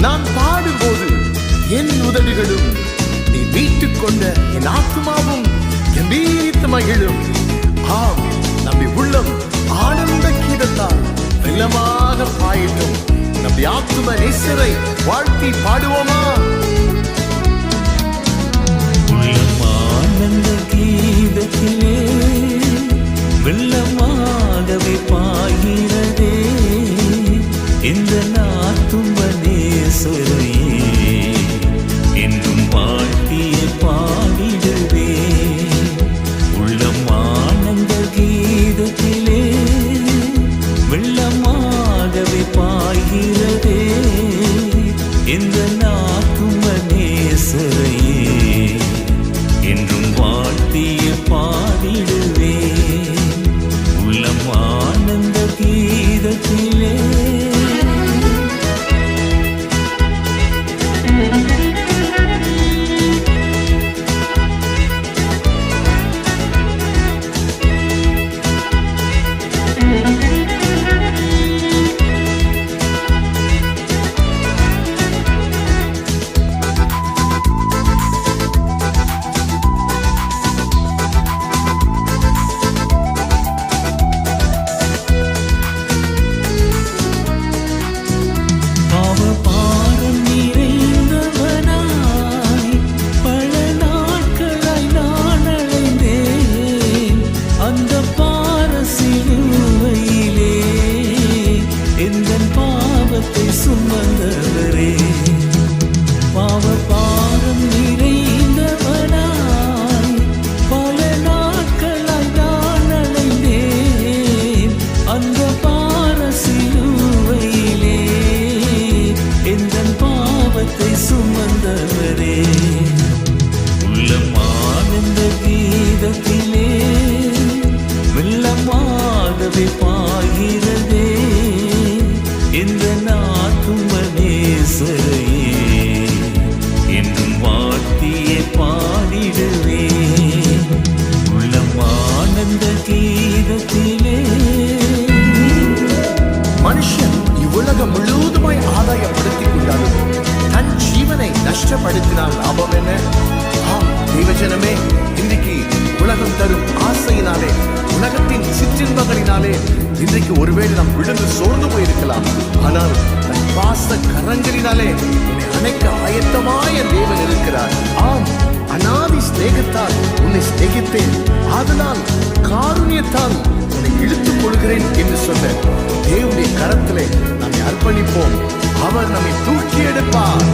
நான் பாடும்போது என் உதவிகளும் நீ வீட்டுக் கொண்ட என் ஆத்மாவும் கம்பீரித்து மகிழும். ஆம் நம்மை உள்ளம் ஆனந்த கீதத்தால் வெள்ளமாக பாயிட்டும். நம்முடைய ஆத்தும நேசரை வாழ்த்தி பாடுவோமா? ஆனந்த கீதத்திலே வெள்ளமாகவே பாகிறதே இந்த நாள் நேசரையே என்றும் வாழ்த்திய பாடிடுவே. உள்ளமானந்த கீதத்திலே வெள்ளமாகவே பாய்கிறதே. இந்த நாத்தும நேசரையே என்றும் வாழ்த்திய பாடிடுவே. சுமந்தவரே. பாவ பாரம் நிறைந்தவனாய் பல நாட்களாய் நான் அலைந்தேன் அந்த பார சிலுவையிலே பாவத்தை சுமந்தவரே. ஜனமே இன்றைக்கு உலகம் தரும் ஆசையினாலே உலகத்தின் சிற்றின்பங்களினாலே இன்றைக்கு ஒருவேளை நாம் விழுந்து சோர்ந்து போயிருக்கலாம். ஆனால் தன் பாச கரங்களினாலே உன்னை அணைக்க ஆயத்தமாய தேவன் இருக்கிறார். ஆம் அனாதி ஸ்நேகத்தால் உன்னை ஸ்நேகித்தேன் அதனால் காருண்யத்தால் உன்னை இழுத்துக் கொள்கிறேன் என்று சொன்ன தேவனுடைய கரத்திலே நம்மை அர்ப்பணிப்போம். அவர் நம்மை தூக்கி எடுப்பார்.